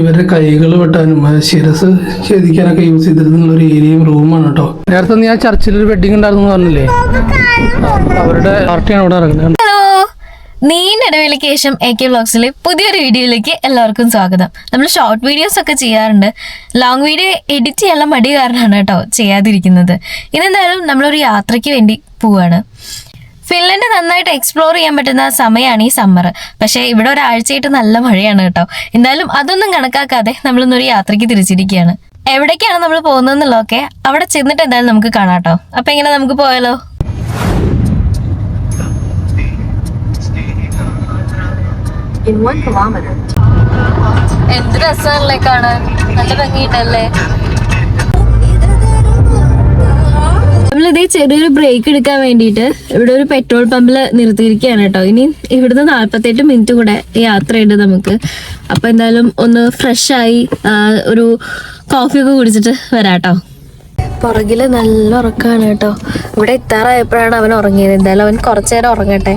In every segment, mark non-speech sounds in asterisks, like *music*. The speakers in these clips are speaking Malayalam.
ഇവരുടെ കൈകൾ വെട്ടാനും ശിരസ് ഛേദിക്കാനൊക്കെ യൂസ് ചെയ്തിരുന്ന ഒരു ഏരിയയും റൂമാണ് കേട്ടോ നേരത്തെ ആ ചർച്ചിൽ ഒരു വെഡിങ് ഉണ്ടായിരുന്നു പറഞ്ഞില്ലേ? അവരുടെ പാർട്ടിയാണ് ഇവിടെ ഹലോ നീണ്ട ഇടവേളയ്ക്ക് ശേഷം എ കെ വ്ളോഗ്സിലെ പുതിയൊരു വീഡിയോയിലേക്ക് എല്ലാവർക്കും സ്വാഗതം. നമ്മൾ ഷോർട്ട് വീഡിയോസ് ഒക്കെ ചെയ്യാറുണ്ട്. ലോങ് വീഡിയോ എഡിറ്റ് ചെയ്യാനുള്ള മടി കാരണമാണ് കേട്ടോ ചെയ്യാതിരിക്കുന്നത്. ഇതെന്തായാലും നമ്മളൊരു യാത്രയ്ക്ക് വേണ്ടി പോവാണ്. ഫിൻലൻഡ് നന്നായിട്ട് എക്സ്പ്ലോർ ചെയ്യാൻ പറ്റുന്ന സമയമാണ് ഈ സമ്മർ പക്ഷേ ഇവിടെ ഒരാഴ്ചയായിട്ട് നല്ല മഴയാണ് കേട്ടോ. എന്തായാലും അതൊന്നും കണക്കാക്കാതെ നമ്മളിന്നൊരു യാത്രയ്ക്ക് തിരിച്ചിരിക്കുകയാണ്. എവിടേക്കാണ് നമ്മൾ പോകുന്നതെന്നുള്ളതൊക്കെ അവിടെ ചെന്നിട്ട് എന്തായാലും നമുക്ക് കാണാം കേട്ടോ. അപ്പൊ എങ്ങനെ നമുക്ക് പോയാലോ? എന്ത് രസമല്ലേ കാണാൻ? നല്ല ഭംഗിയിട്ടല്ലേ നമ്മളിതേ ചെറിയൊരു ബ്രേക്ക് എടുക്കാൻ വേണ്ടിയിട്ട് ഇവിടെ ഒരു പെട്രോൾ പമ്പിൽ നിർത്തിയിരിക്കുകയാണ് കേട്ടോ. ഇനി ഇവിടുന്ന് നാൽപ്പത്തെട്ട് മിനിറ്റ് കൂടെ യാത്രയുണ്ട് നമുക്ക്. അപ്പൊ എന്തായാലും ഒന്ന് ഫ്രഷ് ആയി ഒരു കോഫി ഒക്കെ കുടിച്ചിട്ട് വരാം കേട്ടോ. പുറകിൽ നല്ല ഉറക്കമാണ് കേട്ടോ. ഇവിടെ എത്താറായപ്പോഴാണ് അവൻ ഉറങ്ങിയത്. എന്തായാലും അവൻ കുറച്ചു നേരം ഉറങ്ങട്ടെ.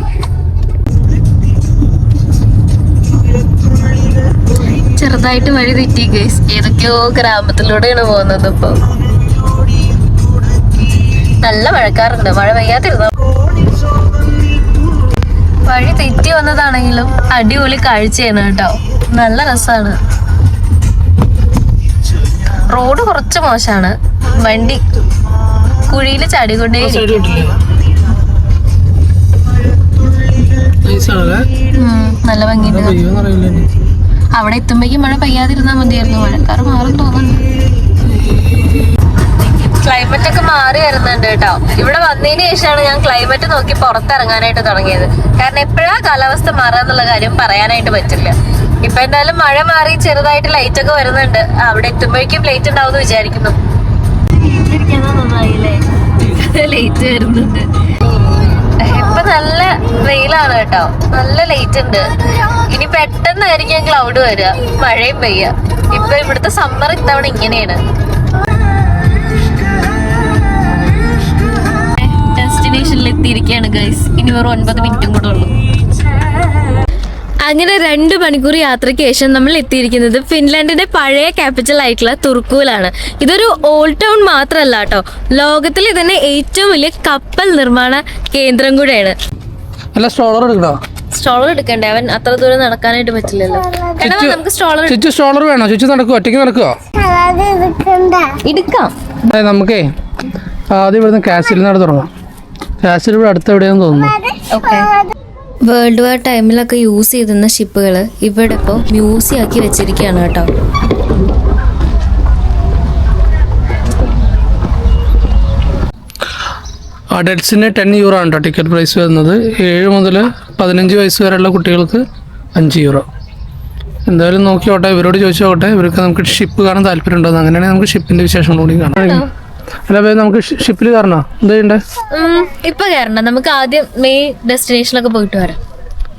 ചെറുതായിട്ട് വഴി തെറ്റി ഗൈസ് ഏതൊക്കെയോ ഗ്രാമത്തിലൂടെയാണ് പോകുന്നത് ഇപ്പൊ. നല്ല മഴക്കാറുണ്ട്. മഴ പെയ്യാതിരുന്ന വഴി തെറ്റി വന്നതാണെങ്കിലും അടിപൊളി കാഴ്ചയാണ് കേട്ടോ. നല്ല രസമാണ് റോഡ് കുറച്ച് മോശമാണ് വണ്ടി കുഴിയിൽ ചാടിക്കൊണ്ടേ നല്ല ഭംഗിയുണ്ട്. അവിടെ എത്തുമ്പോഴേക്കും മഴ പെയ്യാതിരുന്നാൽ മതിയായിരുന്നു. മഴക്കാർ മാറും തോന്നുന്നു. ക്ലൈമറ്റ് ഒക്കെ മാറി വരുന്നുണ്ട് കേട്ടോ. ഇവിടെ വന്നതിന് ശേഷമാണ് ഞാൻ ക്ലൈമറ്റ് നോക്കി പുറത്തിറങ്ങാനായിട്ട് തുടങ്ങിയത്. കാരണം എപ്പോഴാ കാലാവസ്ഥ മാറാന്നുള്ള കാര്യം പറയാനായിട്ട് പറ്റില്ല. ഇപ്പൊ എന്തായാലും മഴ മാറി ചെറുതായിട്ട് ലൈറ്റ് ഒക്കെ വരുന്നുണ്ട്. അവിടെ എത്തുമ്പോഴേക്കും ലൈറ്റ് ഉണ്ടാവും എന്ന് വിചാരിക്കുന്നു. ലൈറ്റ് വരുന്നുണ്ട്. ഇപ്പൊ നല്ല വെയിലാണ് കേട്ടോ. നല്ല ലൈറ്റ് ഉണ്ട്. ഇനി പെട്ടെന്നായിരിക്കും ക്ലൗഡ് വരിക. മഴയും പെയ്യ ഇപ്പൊ ഇവിടുത്തെ സമ്മർ ഇത്തവണ ഇങ്ങനെയാണ്. ഇനി വെറും ഒൻപത് മിനിറ്റും കൂടെ ഉള്ളൂ. അങ്ങനെ രണ്ട് മണിക്കൂർ യാത്രയ്ക്ക് ശേഷം നമ്മൾ എത്തിയിരിക്കുന്നത് ഫിൻലാൻഡിന്റെ പഴയ ക്യാപിറ്റൽ ആയിട്ടുള്ള തുർക്കൂലാണ്. ഇതൊരു ഓൾഡ് ടൗൺ മാത്രമല്ല കേട്ടോ. ലോകത്തിലെ തന്നെ ഏറ്റവും വലിയ കപ്പൽ നിർമ്മാണ കേന്ദ്രം കൂടെയാണ്. അല്ല സ്റ്റോളർ എടുക്കണോ? സ്ട്രോളർ എടുക്കണ്ടേ? അവൻ അത്ര ദൂരം നടക്കാനായിട്ട് പറ്റില്ലല്ലോ. വാ, നമുക്ക് സ്ട്രോളർ ചുറ്റു സ്റ്റോളർ വേണോ? ചുറ്റു നടക്കുവോ? ഒറ്റയ്ക്ക് നടക്കുവോ? എടുക്കാം. അതെ നമുക്കേ ആദ്യം ഇവിടുന്ന് കാസിൽ നട തുടങ്ങാം കാസിൽ ഇവിടെ അടുത്ത് എവിടെയാന്ന് തോന്നുന്നു. ഓക്കെ വേൾഡ് വാർ ടൈമിലൊക്കെ യൂസ് ചെയ്തിരുന്ന ഷിപ്പുകൾ ഇവിടെ ഇപ്പോൾ മ്യൂസിയം ആക്കി വെച്ചിരിക്കുകയാണ് കേട്ടോ. അഡൽട്സിന് ടെൻ യൂറോ ആണ് കേട്ടോ ടിക്കറ്റ് പ്രൈസ് വരുന്നത്. ഏഴ് മുതൽ പതിനഞ്ച് വയസ്സ് വരെയുള്ള കുട്ടികൾക്ക് അഞ്ച് യൂറോ എന്തായാലും നോക്കിയോട്ടെ ഇവരോട് ചോദിച്ചോട്ടെ. ഇവർക്ക് നമുക്ക് ഷിപ്പ് കാണാൻ താല്പര്യം ഉണ്ടോ അങ്ങനെയാണെങ്കിൽ നമുക്ക് ഷിപ്പിന്റെ വിശേഷം കൂടി കാണാം. അല്ല നമുക്ക് ഷിപ്പിൽ കയറണോ? എന്താ ചെയ്യണ്ടേ? ഇപ്പൊ കയറണ്ട നമുക്ക് ആദ്യം മെയിൻ ഡെസ്റ്റിനേഷനൊക്കെ പോയിട്ട് വരാം.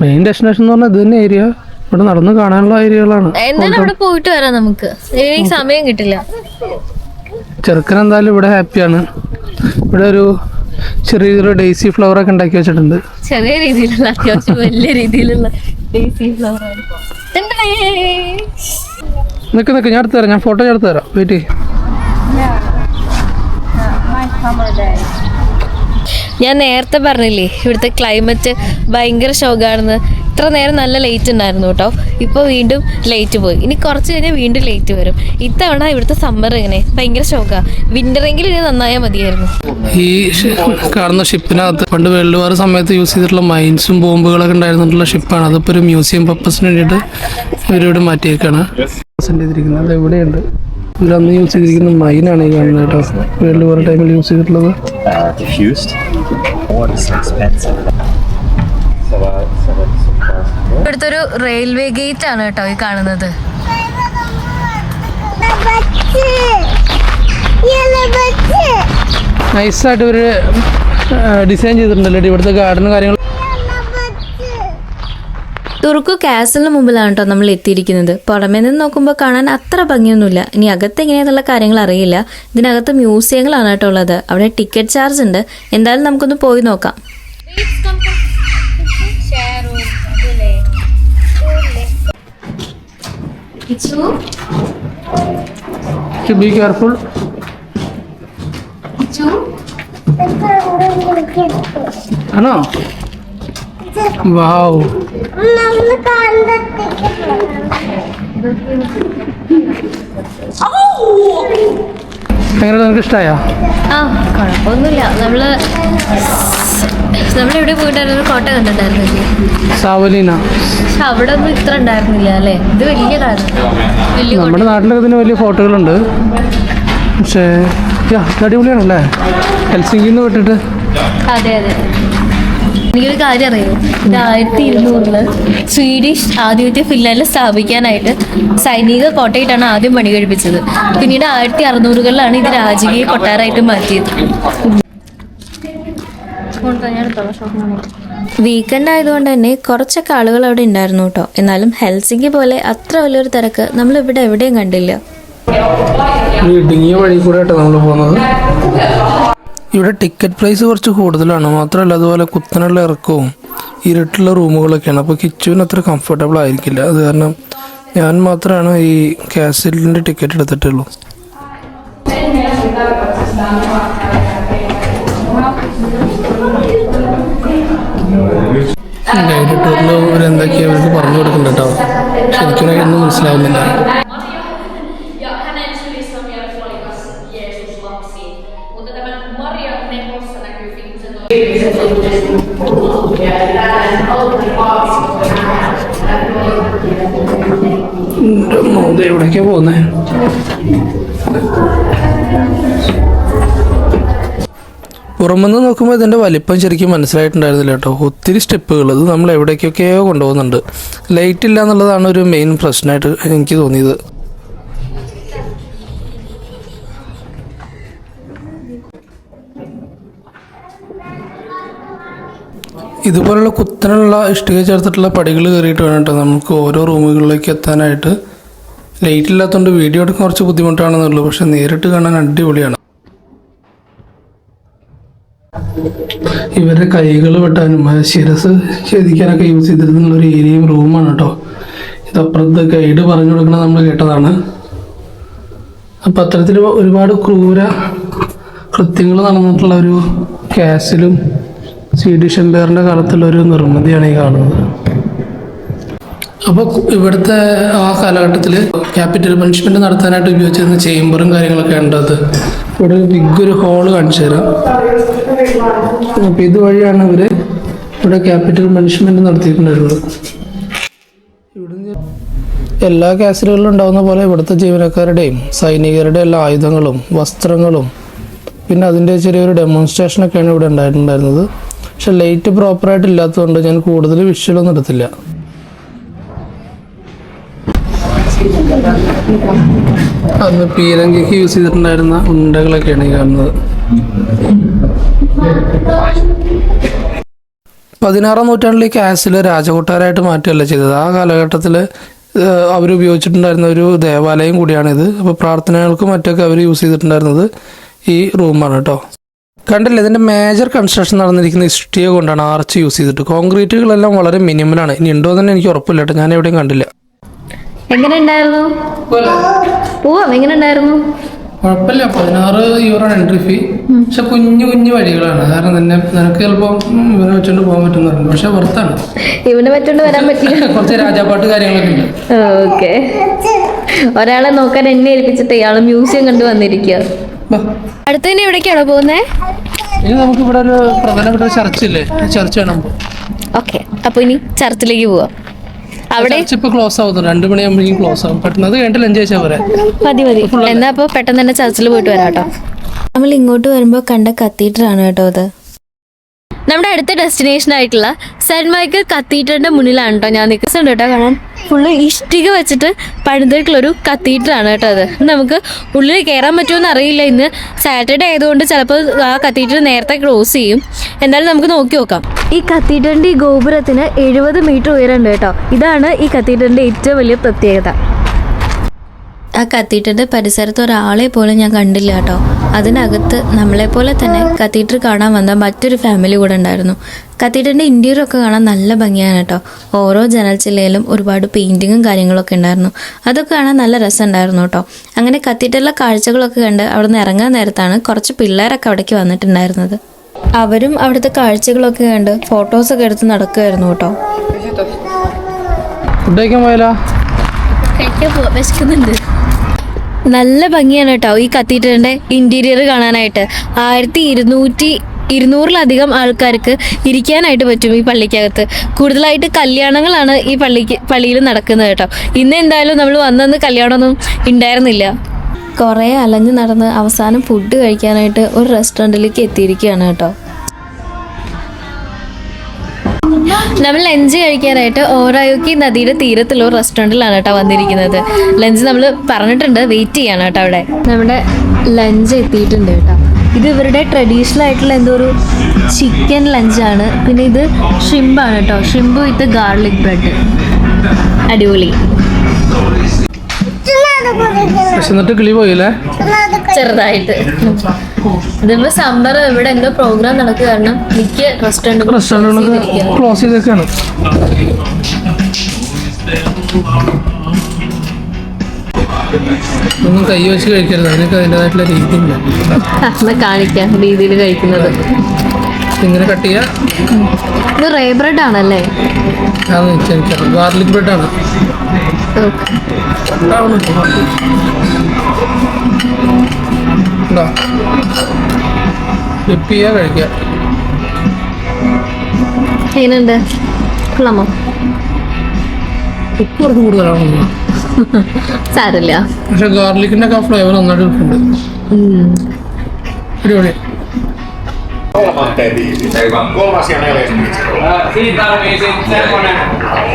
മെയിൻ ഡെസ്റ്റിനേഷൻ എന്ന് പറഞ്ഞാൽ ഇത് തന്നെ ഏരിയ ഇവിടെ നടന്ന് കാണാനുള്ള ഏരിയകളാണ് എന്തായാലും അവിടെ പോയിട്ട് വരാം നമുക്ക്. എനിക്ക് സമയം കിട്ടില്ല. ചെറുക്കൻ എന്തായാലും ഇവിടെ ഹാപ്പിയാണ് ഇവിടെ ഒരു ചെറിയൊരു ഡെയ്സി ഫ്ലവർ ഒക്കെ ഉണ്ടാക്കി വെച്ചിട്ടുണ്ട്. ചെറിയ രീതിയിലുള്ള അത്യാവശ്യം വലിയ രീതിയിലുള്ള ഡേസി ഫ്ലവർ നിക്ക് നിക്ക് ഞാൻ എടുത്തു തരാം. ഞാൻ ഫോട്ടോ എടുത്ത് തരാം. വെയിറ്റ് ചെയ്യ്. ഞാൻ നേരത്തെ പറഞ്ഞില്ലേ ഇവിടുത്തെ ക്ലൈമറ്റ് ഭയങ്കര ഷോക്കാണെന്ന് ഇത്ര നേരം നല്ല ലേറ്റ് ഉണ്ടായിരുന്നു കേട്ടോ. ഇപ്പോൾ വീണ്ടും ലേറ്റ് പോയി. ഇനി കുറച്ച് കഴിഞ്ഞാൽ വീണ്ടും ലേറ്റ് വരും. ഇത്തവണ ഇവിടുത്തെ സമ്മർ ഇങ്ങനെ ഭയങ്കര ഷോക്കാണ് വിന്ററെങ്കിലും ഇനി നന്നായാൽ മതിയായിരുന്നു. ഈ കാണുന്ന ഷിപ്പിനകത്ത് പണ്ട് വേൾഡ് വാർ സമയത്ത് യൂസ് ചെയ്തിട്ടുള്ള മൈൻസും ബോംബുകളൊക്കെ ഉണ്ടായിരുന്നിട്ടുള്ള ഷിപ്പാണ് അതിപ്പോൾ ഒരു മ്യൂസിയം പർപ്പസിന് വേണ്ടിയിട്ട് ഇവരിവിടെ മാറ്റിയേക്കാണ്. ഇവിടെയുണ്ട്. ഇവരന്ന് യൂസ് ചെയ്തിരിക്കുന്ന മൈനാണ് ഈ കാണുന്നത് കേട്ടോ. വേൾഡ് വാർ ടൈമിൽ യൂസ് ചെയ്തിട്ടുള്ളത്. Uh, uh, ഇവിടുത്തെ ഒരു റെയിൽവേ ഗേറ്റ് ആണ് കേട്ടോ ഈ കാണുന്നത്. നൈസായിട്ട് ഇവർ ഡിസൈൻ ചെയ്തിട്ടുണ്ടല്ലോ? ഇവിടുത്തെ ഗാർഡനും കാര്യങ്ങളും തുർക്കു കാസലിന് മുമ്പിലാണ് കേട്ടോ നമ്മൾ എത്തിയിരിക്കുന്നത്. പുറമേ നിന്ന് നോക്കുമ്പോൾ കാണാൻ അത്ര ഭംഗിയൊന്നുമില്ല. ഇനി അകത്ത് എങ്ങനെയാണെന്നുള്ള കാര്യങ്ങൾ അറിയില്ല. ഇതിനകത്ത് മ്യൂസിയങ്ങളാണ് കേട്ടോ ഉള്ളത്. അവിടെ ടിക്കറ്റ് ചാർജ് ഉണ്ട്. എന്തായാലും നമുക്കൊന്ന് പോയി നോക്കാം. ബി കെയർഫുൾ ആണോ വാവ് എങ്ങനെ നിനക്ക് ഇഷ്ടമായോ ആ കുഴപ്പമൊന്നുമില്ല. നമ്മൾ നമ്മളെവിടെ പോയിട്ടായിരുന്നു കോട്ട കണ്ടിട്ടുണ്ടായിരുന്നില്ലേ സാവലീന. പക്ഷെ അവിടെ ഒന്നും ഇത്ര ഉണ്ടായിരുന്നില്ല അല്ലേ? ഇത് വലിയ കോട്ട നമ്മുടെ നാട്ടിലൊക്കെ ഇതിന് വലിയ ഫോട്ടോകളുണ്ട്. പക്ഷേ അടിപൊളിയാണല്ലേ? ഹെൽസിംഗിന്ന് വിട്ടിട്ട്. അതെ അതെ. എനിക്കൊരു കാര്യം അറിയോ? ഇത് ആയിരത്തി ഇരുന്നൂറിൽ സ്വീഡിഷ് ആധിപത്യ ഫിൻലാൻഡിൽ സ്ഥാപിക്കാനായിട്ട് സൈനിക കോട്ടയിട്ടാണ് ആദ്യം പണി കഴിപ്പിച്ചത്. പിന്നീട് ആയിരത്തി അറുന്നൂറുകളിലാണ് ഇത് രാജകീയ കൊട്ടാരമായിട്ട് മാറ്റിയത്. വീക്കെൻഡ് ആയതുകൊണ്ട് തന്നെ കുറച്ചൊക്കെ ആളുകൾ അവിടെ ഉണ്ടായിരുന്നു കേട്ടോ. എന്നാലും ഹെൽസിംഗി പോലെ അത്ര വലിയൊരു തിരക്ക് നമ്മൾ ഇവിടെ എവിടെയും കണ്ടില്ല. ഇടുങ്ങിയ വഴി കൂടെ നമ്മൾ പോകുന്നത്. ഇവിടെ ടിക്കറ്റ് പ്രൈസ് കുറച്ച് കൂടുതലാണ്. മാത്രമല്ല അതുപോലെ കുത്തനുള്ള ഇറക്കവും ഇരുട്ടുള്ള റൂമുകളൊക്കെയാണ്. അപ്പോൾ കിച്ചുവിന് അത്ര കംഫർട്ടബിൾ ആയിരിക്കില്ല. അത് കാരണം ഞാൻ മാത്രമാണ് ഈ കാസിലിന്റെ ടിക്കറ്റ് എടുത്തിട്ടുള്ളൂ. ഗൈഡ് ടൂറിൽ ഇവർ അവർക്ക് പറഞ്ഞു കൊടുക്കുന്നുണ്ട് കേട്ടോ ശരിക്കും ഒന്നും മനസ്സിലാവുന്നില്ല. എവിടേക്കാ പോകുന്നേ പുറമെന്ന് നോക്കുമ്പോൾ ഇതിന്റെ വലിപ്പം ശരിക്കും മനസ്സിലായിട്ടുണ്ടായിരുന്നില്ല കേട്ടോ. ഒത്തിരി സ്റ്റെപ്പുകൾ. ഇത് നമ്മൾ എവിടേക്കൊക്കെയോ കൊണ്ടുപോകുന്നുണ്ട്. ലൈറ്റ് ഇല്ല എന്നുള്ളതാണ് ഒരു മെയിൻ പ്രശ്നമായിട്ട് എനിക്ക് തോന്നിയത്. ഇതുപോലുള്ള കുത്തനുള്ള ഇഷ്ടിക ചേർത്തിട്ടുള്ള പടികൾ കയറിയിട്ട് വേണം കേട്ടോ. നമുക്ക് ഓരോ റൂമുകളിലേക്ക് എത്താനായിട്ട്. ലൈറ്റ് ഇല്ലാത്തതുകൊണ്ട് വീഡിയോ എടുക്കാൻ കുറച്ച് ബുദ്ധിമുട്ടാണെന്നുള്ളൂ. പക്ഷെ നേരിട്ട് കാണാൻ അടിപൊളിയാണ്. ഇവരുടെ കൈകൾ വെട്ടാനും ശിരസ് ഛേദിക്കാനൊക്കെ യൂസ് ചെയ്തിരുന്നുള്ള ഒരു ഏരിയയും റൂമാണ് കേട്ടോ. ഇത് അപ്പുറത്ത് ഗൈഡ് പറഞ്ഞു കൊടുക്കണത് നമ്മൾ കേട്ടതാണ്. അപ്പം അത്തരത്തിൽ ഒരുപാട് ക്രൂര കൃത്യങ്ങൾ നടന്നിട്ടുള്ള ഒരു കാസിലും സ്വീഡിഷ് എംപയറിന്റെ കാലത്തുള്ള ഒരു നിർമ്മിതിയാണ് ഈ കാണുന്നത്. അപ്പോൾ ഇവിടുത്തെ ആ കാലഘട്ടത്തിൽ ക്യാപിറ്റൽ പണിഷ്മെന്റ് നടത്താനായിട്ട് ഉപയോഗിച്ചിരുന്ന ചേംബറും കാര്യങ്ങളൊക്കെ ഉണ്ടത് ഇവിടെ ഒരു ബിഗ് ഒരു ഹോൾ കാണിച്ചു തരാം. അപ്പോൾ ഇതുവഴിയാണ് ഇവർ ഇവിടെ ക്യാപിറ്റൽ പണിഷ്മെന്റ് നടത്തിയിട്ടുണ്ടായിരുന്നത്. എല്ലാ കാസലുകളിലും ഉണ്ടാകുന്ന പോലെ ഇവിടുത്തെ ജീവനക്കാരുടെയും സൈനികരുടെ എല്ലാ ആയുധങ്ങളും വസ്ത്രങ്ങളും പിന്നെ അതിന്റെ ചെറിയൊരു ഡെമോൺസ്ട്രേഷനൊക്കെയാണ് ഇവിടെ ഉണ്ടായിട്ടുണ്ടായിരുന്നത്. പക്ഷെ ലൈറ്റ് പ്രോപ്പറായിട്ട് ഇല്ലാത്തതുകൊണ്ട് ഞാൻ കൂടുതൽ വിഷ്വലൊന്നും എടുത്തില്ല. അന്ന് പീരങ്കിക്ക് യൂസ് ചെയ്തിട്ടുണ്ടായിരുന്ന ഉണ്ടകളൊക്കെയാണ് ഈ കാണുന്നത്. പതിനാറാം നൂറ്റാണ്ടിലേക്ക് ആസിൽ രാജകൊട്ടാരമായിട്ട് മാറ്റുകയല്ല ചെയ്തത്. ആ കാലഘട്ടത്തിൽ അവർ ഉപയോഗിച്ചിട്ടുണ്ടായിരുന്ന ഒരു ദേവാലയം കൂടിയാണിത്. അപ്പോൾ പ്രാർത്ഥനകൾക്കും മറ്റൊക്കെ അവർ യൂസ് ചെയ്തിട്ടുണ്ടായിരുന്നത് ഈ റൂമാണ് കേട്ടോ. കണ്ടില്ലേ ഇതിന്റെ മേജർ കൺസ്ട്രക്ഷൻ നടന്നിരിക്കുന്ന ഇഷ്ടിക കൊണ്ടാണ് ആർച്ച് യൂസ് ചെയ്തിട്ട്. കോൺക്രീറ്റുകളെല്ലാം വളരെ മിനിമലാണ് ഇനി ഉണ്ടോ എന്ന് തന്നെ എനിക്ക് ഉറപ്പില്ല കേട്ടോ. ഞാൻ എവിടെയും കണ്ടില്ല. എങ്ങനെ ഉണ്ടായിരുന്നു പോവാം. എങ്ങനെ ഉണ്ടായിരുന്നു കുഴപ്പമില്ല. പതിനാറ് യൂറോ എൻട്രി ഫീ പക്ഷെ കുഞ്ഞു കുഞ്ഞു വഴികളാണ്. കാരണം തന്നെ നിനക്ക് ചിലപ്പോൾ ഇവനെ വെച്ചോണ്ട് പോകാൻ പറ്റുന്നുണ്ട് പക്ഷെ വർത്താണ് ഇവനെ വെച്ചോണ്ട് വരാൻ പറ്റില്ല. *laughs* കുറച്ച് രാജാപ്പാട്ട് കാര്യങ്ങളൊക്കെ ഉണ്ട്. ഓക്കെ. ഒരാളെ നോക്കാൻ എന്നെ ഏൽപ്പിച്ചിട്ട് ഇയാൾ മ്യൂസിയം കണ്ടു വന്നിരിക്കുക ബാ. തന്നെ എവിടേക്കാണോ പോകുന്നേ? ഇനി നമുക്ക് ഇവിടെ ഒരു പ്രധാനപ്പെട്ട ഒരു ചർച്ച് ഇല്ലേ ചർച്ച ചർച്ച് വേണം ഓക്കെ. അപ്പൊ ഇനി ചർച്ചിലേക്ക് പോവാം. അവിടെ? ചർച്ച് ഇപ്പൊ ക്ലോസ് ആവുന്നു രണ്ടു മണിയാകുമ്പോഴേക്കും ക്ലോസ് ആവും. പെട്ടെന്ന് അത് കഴിഞ്ഞിട്ട് ലഞ്ച് കഴിച്ചാൽ പോരെ. മതി മതി. എന്നാ അപ്പൊ പെട്ടെന്ന് തന്നെ ചർച്ചിൽ പോയിട്ട് വരാം കേട്ടോ. നമ്മൾ ഇങ്ങോട്ട് വരുമ്പോൾ കണ്ട കത്തീഡ്രൽ ആണ് കേട്ടോ അത്? നമ്മുടെ അടുത്ത ഡെസ്റ്റിനേഷൻ ആയിട്ടുള്ള സെന്റ് മൈക്കിൾ കത്തീഡ്രലിന്റെ മുന്നിലാണ് കേട്ടോ ഞാൻ നിൽക്കുന്നുണ്ട് കേട്ടോ കാണാൻ ഫുള്ള് ഇഷ്ടിക വെച്ചിട്ട് പണിതിട്ടുള്ളൊരു കത്തീഡ്രൽ ആണ് കേട്ടോ അത്. നമുക്ക് ഉള്ളിൽ കയറാൻ പറ്റുമെന്ന് അറിയില്ല ഇന്ന്. സാറ്റർഡേ ആയതുകൊണ്ട് ചിലപ്പോൾ ആ കത്തീഡ്രൽ നേരത്തെ ക്ലോസ് ചെയ്യും. എന്തായാലും നമുക്ക് നോക്കി നോക്കാം. ഈ കത്തീഡ്രലിന്റെ ഈ ഗോപുരത്തിന് എഴുപത് മീറ്റർ ഉയരമുണ്ട് കേട്ടോ. ഇതാണ് ഈ കത്തീഡ്രലിന്റെ ഏറ്റവും വലിയ പ്രത്യേകത. ആ കത്തീറ്ററിന്റെ പരിസരത്ത് ഒരാളെ പോലും ഞാൻ കണ്ടില്ല കേട്ടോ. അതിനകത്ത് നമ്മളെപ്പോലെ തന്നെ കത്തീഡ്രൽ കാണാൻ വന്ന മറ്റൊരു ഫാമിലി കൂടെ ഉണ്ടായിരുന്നു. കത്തീഡ്രലിന്റെ ഇന്റീരിയർ ഒക്കെ കാണാൻ നല്ല ഭംഗിയാണ് കേട്ടോ. ഓരോ ജനൽ ചില്ലയിലും ഒരുപാട് പെയിന്റിങ്ങും കാര്യങ്ങളൊക്കെ ഉണ്ടായിരുന്നു. അതൊക്കെ കാണാൻ നല്ല രസമുണ്ടായിരുന്നു കേട്ടോ. അങ്ങനെ കത്തീഡ്രലിലെ കാഴ്ചകളൊക്കെ കണ്ട് അവിടെ നിന്ന് ഇറങ്ങാൻ നേരത്താണ് കുറച്ച് പിള്ളേരൊക്കെ അവിടേക്ക് വന്നിട്ടുണ്ടായിരുന്നത്. അവരും അവിടുത്തെ കാഴ്ചകളൊക്കെ കണ്ട് ഫോട്ടോസൊക്കെ എടുത്ത് നടക്കുമായിരുന്നു കേട്ടോ. ഫുഡ് കഴിക്കാൻ പോയാലോ കഴിക്കാൻ വിശക്കുന്നുണ്ട്. നല്ല ഭംഗിയാണ് കേട്ടോ ഈ കത്തീഡ്രലിന്റെ ഇന്റീരിയർ കാണാനായിട്ട്. ആയിരത്തി ഇരുന്നൂറ്റി ഇരുന്നൂറിലധികം ആൾക്കാർക്ക് ഇരിക്കാനായിട്ട് പറ്റും ഈ പള്ളിക്കകത്ത്. കൂടുതലായിട്ട് കല്യാണങ്ങളാണ് ഈ പള്ളിക്ക് പള്ളിയിൽ നടക്കുന്നത് കേട്ടോ ഇന്ന് എന്തായാലും നമ്മൾ വന്നന്ന് കല്യാണമൊന്നും ഉണ്ടായിരുന്നില്ല കുറേ അലഞ്ഞു നടന്ന് അവസാനം ഫുഡ് കഴിക്കാനായിട്ട് ഒരു റെസ്റ്റോറന്റിലേക്ക് എത്തിയിരിക്കുകയാണ് കേട്ടോ നമ്മൾ ലഞ്ച് കഴിക്കാനായിട്ട് ഓറായുക്കി നദിയുടെ തീരത്തുള്ള ഒരു റെസ്റ്റോറന്റിലാണ് കേട്ടോ വന്നിരിക്കുന്നത്. ലഞ്ച് നമ്മൾ പറഞ്ഞിട്ടുണ്ട് വെയിറ്റ് ചെയ്യാണ് കേട്ടോ അവിടെ. നമ്മുടെ ലഞ്ച് എത്തിയിട്ടുണ്ട് കേട്ടോ. ഇത് ഇവരുടെ ട്രഡീഷണൽ ആയിട്ടുള്ള എന്തോ ഒരു ചിക്കൻ ലഞ്ചാണ് പിന്നെ ഇത് ഷിംബാണ് കേട്ടോ. ഷിംബ് വിത്ത് ഗാർലിക് ബ്രെഡ് അടിപൊളി. വിശന്നിട്ട് കിളി പോയില്ലേ? ചെറുതായിട്ട്. ഇതിപ്പോ സമ്മർ ഇവിടെ എന്തോ പ്രോഗ്രാം നടക്കുക കാരണം മിക്ക റെസ്റ്റോറന്റുകളും റെസ്റ്റോറന്റുകളൊക്കെ ക്ലോസ് ചെയ്തൊക്കെയാണ് ഒന്നും കൈ വെച്ച് കഴിക്കരുത്. അതിനൊക്കെ അതിന്റെതായിട്ടുള്ള രീതി എന്നാ കാണിക്കാം രീതിയിൽ കഴിക്കുന്നത്. ഇങ്ങനെ കട്ട് ചെയ്യാം? ഇത് റേ ബ്രെഡ് ആണല്ലേ? ഗാർലിക് ബ്രെഡ് ഉണ്ടോ ഡിപ്പ് ചെയ്യുക കഴിക്കുക എങ്ങനെയുണ്ട് കൊള്ളാമോ ഉപ്പ് കുറച്ച് കൂടുതലാണ് തോന്നുന്നു. സാരല്ല പക്ഷെ ഗാർലിക്കിൻ്റെ ഒക്കെ ആ ഫ്ലേവർ നന്നായിട്ട് കിട്ടുന്നുണ്ട് അടിപൊളി Kolmas ja neljäs viisi. Siinä tarvii sitten semmonen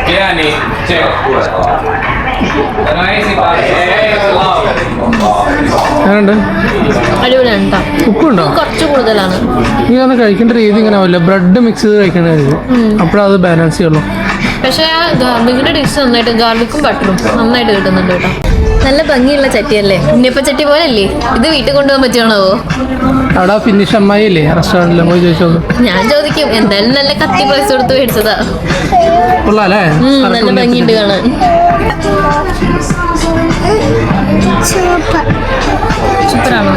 pieni tsekku. അടിപൊളിയാണ് ഉപ്പുണ്ടോ? കുറച്ച് കൂടുതലാണ്. നീ ഒന്ന് കഴിക്കേണ്ട രീതി ഇങ്ങനെ ആവില്ല ബ്രെഡ് മിക്സ് ചെയ്ത് കഴിക്കണമായിരിക്കും അപ്പോഴത് ബാലൻസ് ചെയ്യുള്ളൂ. പക്ഷേ ആ ഗാർലിക്കിന്റെ ടേസ്റ്റ് നന്നായിട്ട് ഗാർലിക്കും ബട്ടറും നന്നായിട്ട് കിട്ടുന്നുണ്ട് കേട്ടോ നല്ല ഭംഗിയുള്ള ചട്ടിയല്ലേ? ഉണ്ണിയപ്പ ചട്ടി പോലല്ലേ ഇത് വീട്ടിൽ കൊണ്ടുപോകാൻ പറ്റുവാണോ? അവിടെ ഫിനിഷ് അമ്മായില്ലേ റെസ്റ്റോറന്റിൽ പോയി ചോദിച്ചോളൂ. ഞാൻ ചോദിക്കും എന്തായാലും നല്ല കത്തി പ്രൈസ് കൊടുത്ത് മേടിച്ചതാ. കൊള്ളാല്ലേ നല്ല ഭംഗിയുണ്ട് കാണാൻ. സൂപ്പറാണോ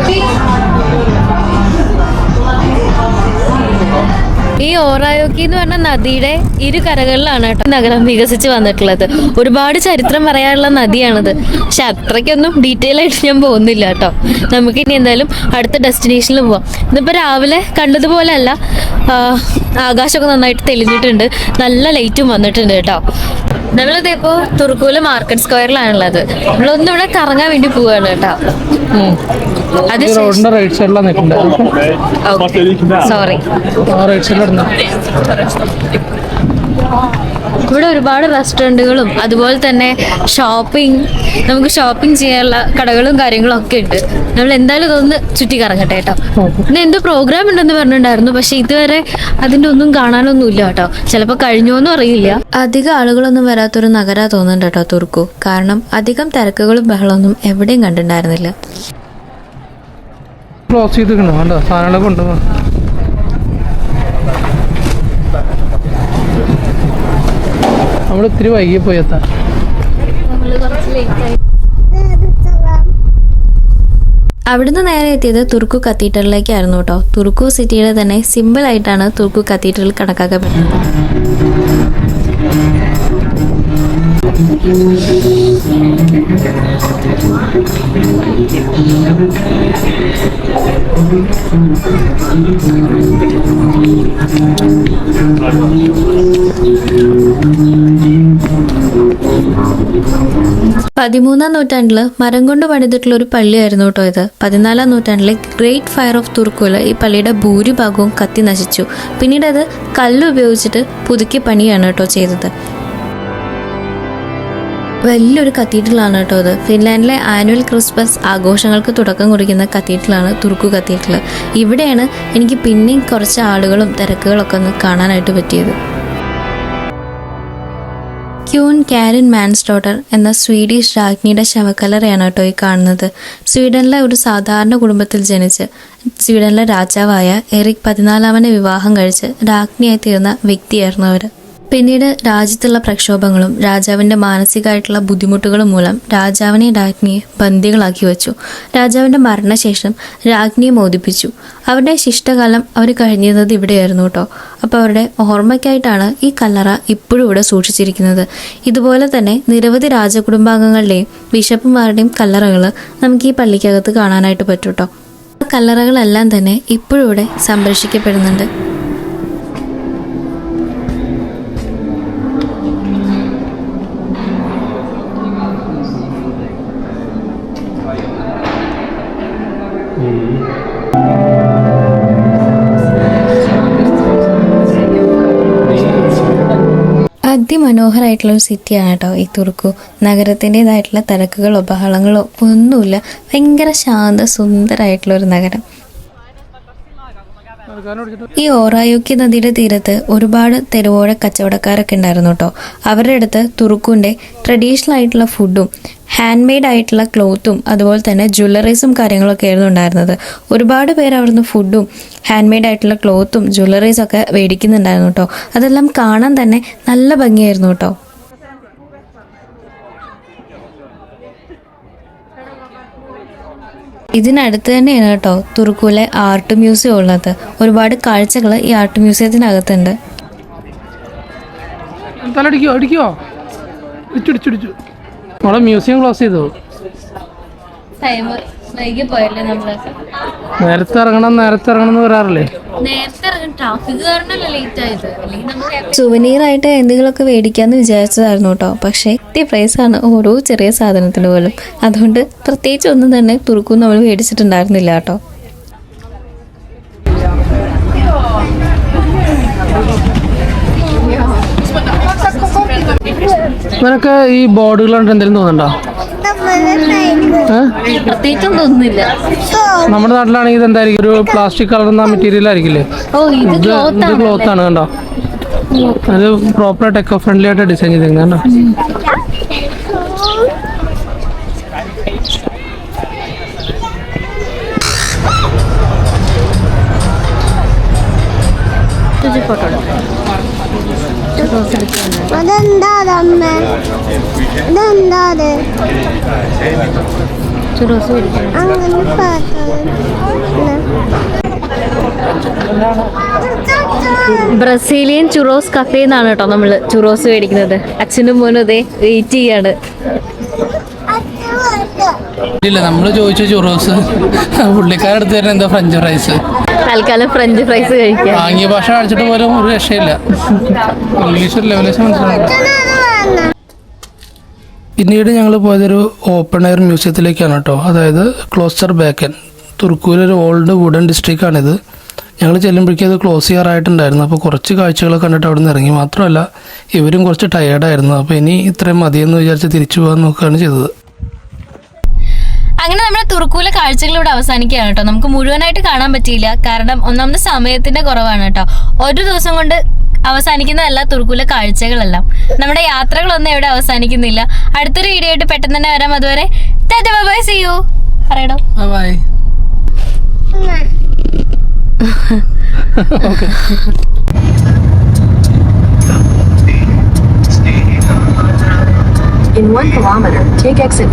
ഈ ഓറായോക്കി എന്ന് പറഞ്ഞ നദിയുടെ ഇരു കരകളിലാണ് കേട്ടോ നഗരം വികസിച്ച് വന്നിട്ടുള്ളത്. ഒരുപാട് ചരിത്രം പറയാനുള്ള നദിയാണിത്. പക്ഷെ അത്രയ്ക്കൊന്നും ഡീറ്റെയിൽ ആയിട്ട് ഞാൻ പോകുന്നില്ല കേട്ടോ. നമുക്ക് ഇനി എന്തായാലും അടുത്ത ഡെസ്റ്റിനേഷനിൽ പോവാം. ഇന്നിപ്പോ രാവിലെ കണ്ടതുപോലെ അല്ല ആകാശമൊക്കെ നന്നായിട്ട് തെളിഞ്ഞിട്ടുണ്ട്. നല്ല ലൈറ്റും വന്നിട്ടുണ്ട് കേട്ടോ. നമ്മളിതിപ്പോൾ തുർക്കൂൽ മാർക്കറ്റ് സ്ക്വയറിലാണുള്ളത് നമ്മളൊന്നും ഇവിടെ കറങ്ങാൻ വേണ്ടി പോവാണ് കേട്ടോ. അത് റോഡിന്റെ റൈറ്റ് സൈഡിലാണ് നിൽക്കുന്നത് സോറി റൈറ്റ് സൈഡിലിടുന്ന ഇവിടെ ഒരുപാട് റെസ്റ്റോറന്റുകളും അതുപോലെ തന്നെ ഷോപ്പിംഗ് നമുക്ക് ഷോപ്പിംഗ് ചെയ്യാനുള്ള കടകളും കാര്യങ്ങളും ഒക്കെ ഉണ്ട്. നമ്മൾ എന്തായാലും ഇതൊന്ന് ചുറ്റി കറങ്ങട്ടെ കേട്ടോ. പിന്നെ എന്തോ പ്രോഗ്രാം ഉണ്ടെന്ന് പറഞ്ഞിട്ടുണ്ടായിരുന്നു പക്ഷെ ഇതുവരെ അതിന്റെ ഒന്നും കാണാനൊന്നും ഇല്ല കേട്ടോ. ചിലപ്പോൾ കഴിഞ്ഞോന്നും അറിയില്ല. അധികം ആളുകളൊന്നും വരാത്തൊരു നഗരാ തോന്നുന്നുണ്ട് കേട്ടോ തുർക്കു. കാരണം അധികം തിരക്കുകളും ബഹളമൊന്നും എവിടെയും കണ്ടിട്ടുണ്ടായിരുന്നില്ല. ക്ലോസ് ചെയ്തിരിക്കണോ കണ്ടോ സാധനങ്ങളൊക്കെ കൊണ്ടുപോകാം നമ്മൾ ഇത്തിരി വൈകി പോയി എത്താൻ. അവിടുന്ന് നേരെ എത്തിയത് തുർക്കു കത്തീഡ്രലിലേക്കായിരുന്നു കേട്ടോ. തുർക്കു സിറ്റിയുടെ തന്നെ സിമ്പിൾ ആയിട്ടാണ് തുർക്കു കത്തീഡ്രൽ കണക്കാക്കപ്പെടുന്നത് പതിമൂന്നാം നൂറ്റാണ്ടിൽ മരം കൊണ്ട് പണിതിട്ടുള്ള ഒരു പള്ളിയായിരുന്നു കേട്ടോ ഇത്. പതിനാലാം നൂറ്റാണ്ടിലെ ഗ്രേറ്റ് ഫയർ ഓഫ് തുർക്കുവിൽ ഈ പള്ളിയുടെ ഭൂരിഭാഗവും കത്തി നശിച്ചു. പിന്നീട് അത് കല്ല് ഉപയോഗിച്ചിട്ട് പുതുക്കി പണിയാണ് കേട്ടോ ചെയ്തത്. വലിയൊരു കത്തീഡ്രലാണ് കേട്ടോ അത്. ഫിൻലാൻഡിലെ ആനുവൽ ക്രിസ്മസ് ആഘോഷങ്ങൾക്ക് തുടക്കം കുറിക്കുന്ന കത്തീഡ്രലാണ് തുർക്കു കത്തീഡ്രൽ ഇവിടെയാണ് എനിക്ക് പിന്നെയും കുറച്ച് ആളുകളും തിരക്കുകളൊക്കെ ഒന്ന് കാണാനായിട്ട് പറ്റിയത്. ക്യൂൻ കാരിൻ മാൻസ്റ്റോട്ടർ എന്ന സ്വീഡിഷ് രാജ്ഞിയുടെ ശവക്കല്ലറയാണ് കേട്ടോ ഈ കാണുന്നത്. സ്വീഡനിലെ ഒരു സാധാരണ കുടുംബത്തിൽ ജനിച്ച് സ്വീഡനിലെ രാജാവായ എറിക് പതിനാലാമനെ വിവാഹം കഴിച്ച് രാജ്ഞിയായി തീർന്ന വ്യക്തിയായിരുന്നു അവർ പിന്നീട് രാജ്യത്തുള്ള പ്രക്ഷോഭങ്ങളും രാജാവിന്റെ മാനസികമായിട്ടുള്ള ബുദ്ധിമുട്ടുകളും മൂലം രാജാവിനെ രാജ്ഞിയെ ബന്ദികളാക്കി വെച്ചു. രാജാവിന്റെ മരണശേഷം രാജ്ഞിയെ മോദിപ്പിച്ചു. അവരുടെ ശിഷ്ടകാലം അവർ കഴിഞ്ഞിരുന്നത് ഇവിടെയായിരുന്നു കേട്ടോ. അപ്പോൾ അവരുടെ ഓർമ്മയ്ക്കായിട്ടാണ് ഈ കല്ലറ ഇപ്പോഴും ഇവിടെ സൂക്ഷിച്ചിരിക്കുന്നത്. ഇതുപോലെ തന്നെ നിരവധി രാജകുടുംബാംഗങ്ങളുടെയും ബിഷപ്പുമാരുടെയും കല്ലറകൾ നമുക്ക് ഈ പള്ളിക്കകത്ത് കാണാനായിട്ട് പറ്റും കേട്ടോ. കല്ലറകളെല്ലാം തന്നെ ഇപ്പോഴും ഇവിടെ സംരക്ഷിക്കപ്പെടുന്നുണ്ട്. അതിമനോഹരമായിട്ടുള്ള ഒരു സിറ്റിയാണ് കേട്ടോ ഈ തുർക്കു. നഗരത്തിന്റെതായിട്ടുള്ള തിരക്കുകളോ ബഹളങ്ങളോ ഒന്നുമില്ല. ഭയങ്കര ശാന്ത സുന്ദരമായിട്ടുള്ള ഒരു നഗരം. ഈ ഓറായുക്കി നദിയുടെ തീരത്ത് ഒരുപാട് തെരുവോഴ കച്ചവടക്കാരൊക്കെ ഉണ്ടായിരുന്നു കേട്ടോ അവരുടെ അടുത്ത് തുറുക്കുന്റെ ട്രഡീഷണൽ ആയിട്ടുള്ള ഫുഡും ഹാൻഡ് മെയ്ഡ് ആയിട്ടുള്ള ക്ലോത്തും അതുപോലെ തന്നെ ജ്വല്ലറീസും കാര്യങ്ങളൊക്കെ ആയിരുന്നു ഉണ്ടായിരുന്നത്. ഒരുപാട് പേർ അവിടുന്ന് ഫുഡും ഹാൻഡ് മെയ്ഡ് ആയിട്ടുള്ള ക്ലോത്തും ജ്വല്ലറീസും ഒക്കെ മേടിക്കുന്നുണ്ടായിരുന്നു കേട്ടോ അതെല്ലാം കാണാൻ തന്നെ നല്ല ഭംഗിയായിരുന്നു കേട്ടോ ഇതിനടുത്ത് തന്നെയാണ് കേട്ടോ തുർക്കുവിലെ ആർട്ട് മ്യൂസിയം ഉള്ളത്. ഒരുപാട് കാഴ്ചകൾ ഈ ആർട്ട് മ്യൂസിയത്തിനകത്തുണ്ട്. തലടിക്കോ അടിക്കോ? ഇടിച്ചിടിച്ചിടിച്ചു. നമ്മളെ മ്യൂസിയം ക്ലോസ് ചെയ്തു. നേരത്തെ ഇറങ്ങണം നേരത്തെ ഇറങ്ങണം എന്ന് പറയാറില്ലേ നേരത്തെ ട്രാഫിക് കാരണല്ലേ ലേറ്റ് ആയത്? അല്ലെങ്കിൽ നമുക്ക് സുവനീർ ആയിട്ട് എന്തെങ്കിലുമൊക്കെ മേടിക്കാന്ന് വിചാരിച്ചതായിരുന്നു കേട്ടോ. പക്ഷേ എത്തിയ ആണ് ഓരോ ചെറിയ സാധനത്തിന് പോലും അതുകൊണ്ട് പ്രത്യേകിച്ച് ഒന്നും തന്നെ തുറക്കും നമ്മൾ മേടിച്ചിട്ടുണ്ടായിരുന്നില്ല കേട്ടോ. നിനക്ക് ഈ ബോർഡുകൾ എന്തെങ്കിലും തോന്നുന്നുണ്ടോ? പ്രത്യേകിച്ചും തോന്നുന്നില്ല. നമ്മുടെ നാട്ടിലാണെങ്കിൽ ഇത് എന്തായിരിക്കും ഒരു പ്ലാസ്റ്റിക് കളർന്ന മെറ്റീരിയൽ ആയിരിക്കില്ലേ? ഓ ഇത് ക്ലോത്ത് ആണ് കണ്ടോ? അത് പ്രോപ്പർ എക്കോ ഫ്രണ്ട്ലി ആയിട്ട് ഡിസൈൻ ചെയ്തിരിക്കുന്നത് കണ്ടോ? അതെന്താ അമ്മ ഇതെന്താ അത് അങ്ങനെ ബ്രസീലിയൻ ചുറോസ് കഫേ എന്നാണ് കേട്ടോ നമ്മൾ ചുറോസ് മേടിക്കുന്നത്. അച്ഛനും മോനും അതെ വെയിറ്റ് ചെയ്യാണ്. ഇല്ല നമ്മൾ ചോദിച്ച ചുറോസ് പുള്ളിക്കാരടുത്ത് തന്നെ എന്താ ഫ്രഞ്ച് ഫ്രൈസ് തൽക്കാലം ഫ്രഞ്ച് ഫ്രൈസ് കഴിക്കാം. ആംഗ്യ ഭാഷ അടിച്ചിട്ട് പോലും ഒരു രക്ഷയില്ല. ഇംഗ്ലീഷ് ലെവലേഷൻ മനസ്സിലാവില്ല പിന്നീട് ഞങ്ങൾ പോയതൊരു ഓപ്പൺ എയർ മ്യൂസിയത്തിലേക്കാണ് കേട്ടോ. അതായത് ക്ലോസ്റ്റർ ബേക്കൻ. തുർക്കൂരൊരു ഓൾഡ് വുഡൻ ഡിസ്ട്രിക്റ്റാണിത് ഞങ്ങൾ ചെല്ലുമ്പോഴേക്കും അത് ക്ലോസ് ചെയ്യാറായിട്ടുണ്ടായിരുന്നു. അപ്പോൾ കുറച്ച് കാഴ്ചകളൊക്കെ കണ്ടിട്ട് അവിടെ നിന്ന് ഇറങ്ങി. മാത്രമല്ല ഇവരും കുറച്ച് ടയേർഡായിരുന്നു അപ്പോൾ ഇനി ഇത്രയും മതിയെന്ന് വിചാരിച്ച് തിരിച്ചു പോകാൻ നോക്കുകയാണ് ചെയ്തത്. അങ്ങനെ നമ്മുടെ തുർക്കൂല കാഴ്ചകൾ ഇവിടെ അവസാനിക്കുകയാണ് കേട്ടോ. നമുക്ക് മുഴുവനായിട്ട് കാണാൻ പറ്റിയില്ല. കാരണം ഒന്നാമത് സമയത്തിന്റെ കുറവാണ് കേട്ടോ. ഒരു ദിവസം കൊണ്ട് അവസാനിക്കുന്നതല്ല തുർക്കൂല കാഴ്ചകളെല്ലാം. നമ്മുടെ യാത്രകളൊന്നും ഇവിടെ അവസാനിക്കുന്നില്ല. അടുത്തൊരു വീഡിയോ ആയിട്ട് പെട്ടെന്ന് തന്നെ വരാം. അതുവരെ ബൈ സി യു പറയടോ. *laughs* In one kilometer, take exit.